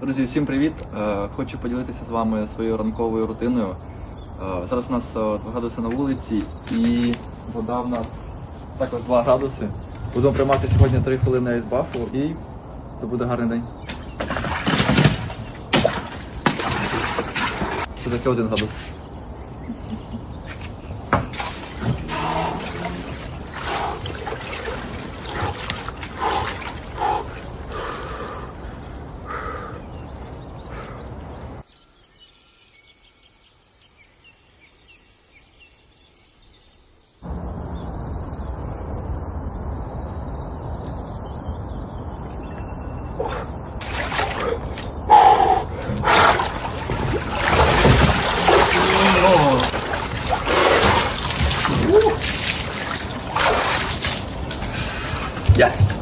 Друзі, всім привіт! Е, Хочу поділитися з вами своєю ранковою рутиною. Е, Зараз у нас е, 2 градуси на вулиці і вода в нас також 2 градуси. Будемо приймати сьогодні 3 хвилини айсбафу і це буде гарний день. Це таки 1 градус. Yes.